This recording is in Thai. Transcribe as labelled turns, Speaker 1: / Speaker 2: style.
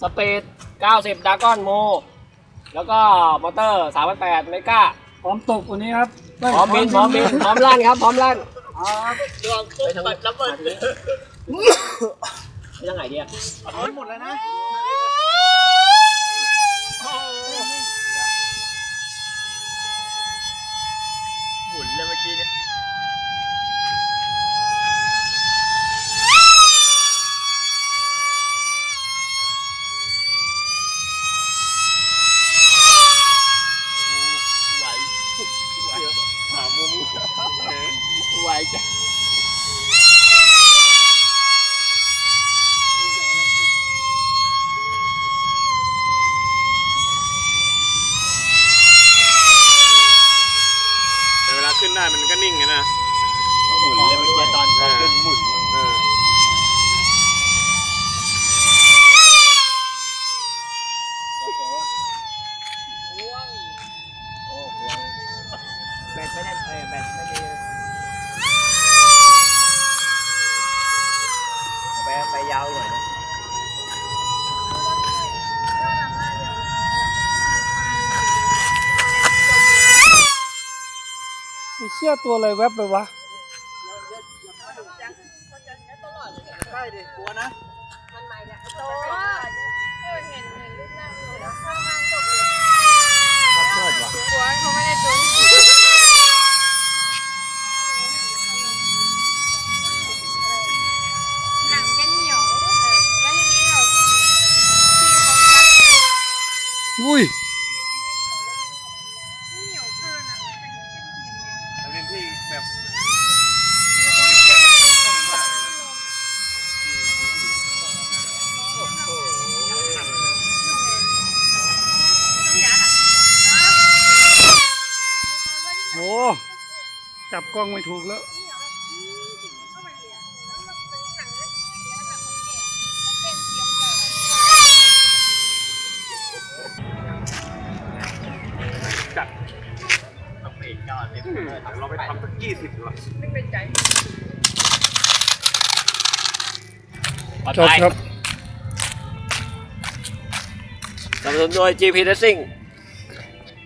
Speaker 1: สปีด90ดากอนโม แล้วก็มอเตอร์3,800เมกา
Speaker 2: พร้อมตกวันนี้ครับ
Speaker 1: พร้อมบินพร้อมบินพร้อมลั่นครับพร้อมลั่น
Speaker 2: ครับ
Speaker 1: ลองปุ๊บปัดระเบิดไปทางไหนดีอะ
Speaker 2: หมดแล้วนะ
Speaker 1: จ้ะ
Speaker 3: แต่เวลาขึ้นได้มันก็นิ่งไงนะ
Speaker 1: หมุนเลยเมื่อกี้ตอนตอนขึ้นหมุน
Speaker 3: เออ
Speaker 1: แบตไม่ได้เออแบตไม่ดี ไปไปยาวหน่อยนะ
Speaker 2: ไอ้เชี่ยตัวอะไรแวบไปวะ
Speaker 4: ใช่ดิกลัวนะ
Speaker 5: มันใหม่เนี่ยโตเออเห็นเห็นรูปหน้าอยู่แล้วข้างล่างจบเลย
Speaker 1: ชอบเชิดว่ะ
Speaker 5: กลัวเขาไม่ได้จุนหนังจะเหนียวแล้วทีนี้แบบที่เขายัด
Speaker 2: อุ้ย
Speaker 5: เหนียวเกินอะเป็นเส้นเหนียว
Speaker 3: แล้วเป็นที่แบบ
Speaker 5: ต้องยัดอะ
Speaker 2: โหจับกล้องไม่ถูกแล้ว
Speaker 3: ต้องเอกยอดเลยเราไปทำสักยี่สิบดีกว่า
Speaker 5: ไม่เป็นใจ
Speaker 2: จบครับ
Speaker 1: สนับสนุนโดย GP Racing